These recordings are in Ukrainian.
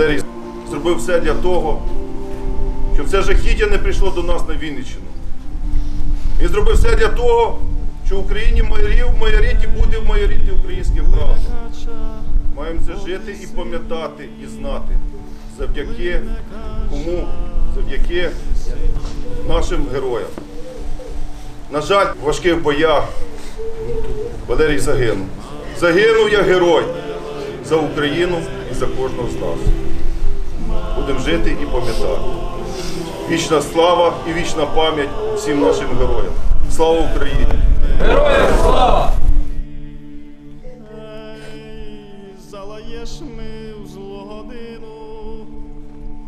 Валерій зробив все для того, щоб це жахіття не прийшло до нас на Вінниччину. Він зробив все для того, що в Україні майорів в майоріті буде в майоріті українське право. Маємо це жити і пам'ятати, і знати. Завдяки кому? Завдяки нашим героям. На жаль, в важких боях Валерій загинув. Загинув як герой за Україну і за кожного з нас. Будемо жити і пам'ятати. Вічна слава і вічна пам'ять всім нашим героям. Слава Україні! Героям слава! Залаєш ми в злу годину,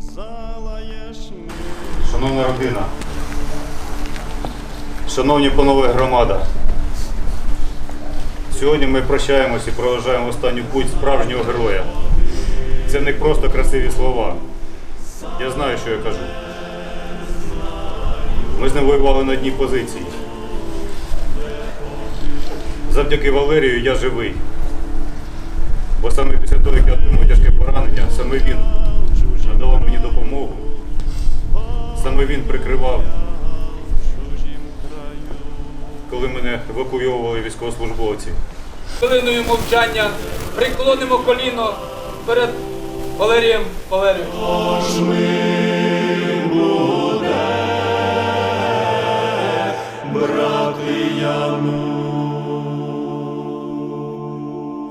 залаєш ми. Шановна родина, шановні панове громада, сьогодні ми прощаємось і проважаємо останню путь справжнього героя. Це не просто красиві слова. Я знаю, що я кажу. Ми з ним воювали на одній позиції. Завдяки Валерію я живий. Бо саме після того, як я отримав тяжке поранення, саме він надавав мені допомогу. Саме він прикривав, коли мене евакуйовували військовослужбовці. Хвилиною мовчання приклонимо коліно перед Валерієм Валерійовичем.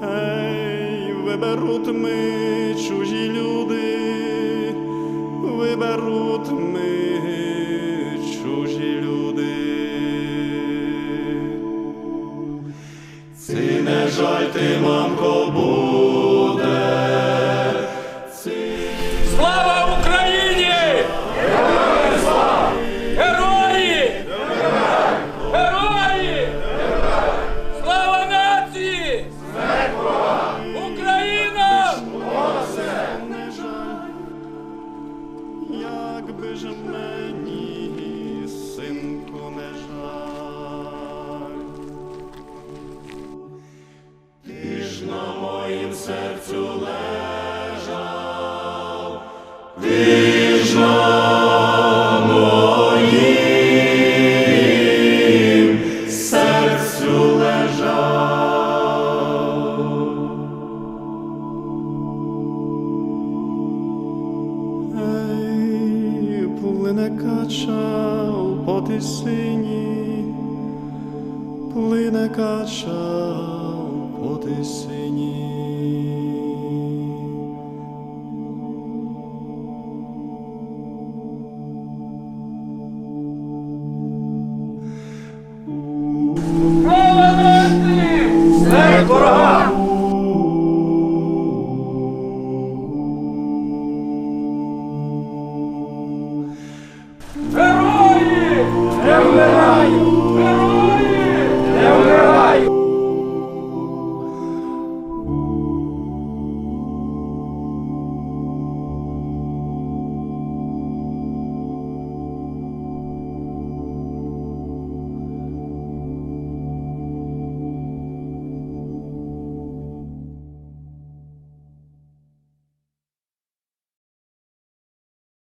Ей, виберуть ми чужі люди, виберуть ми Жаль ти, мамко, серцю лежав, ти ж моїм серцю лежав. Ей, плине кача у потисині, плине кача у Amen.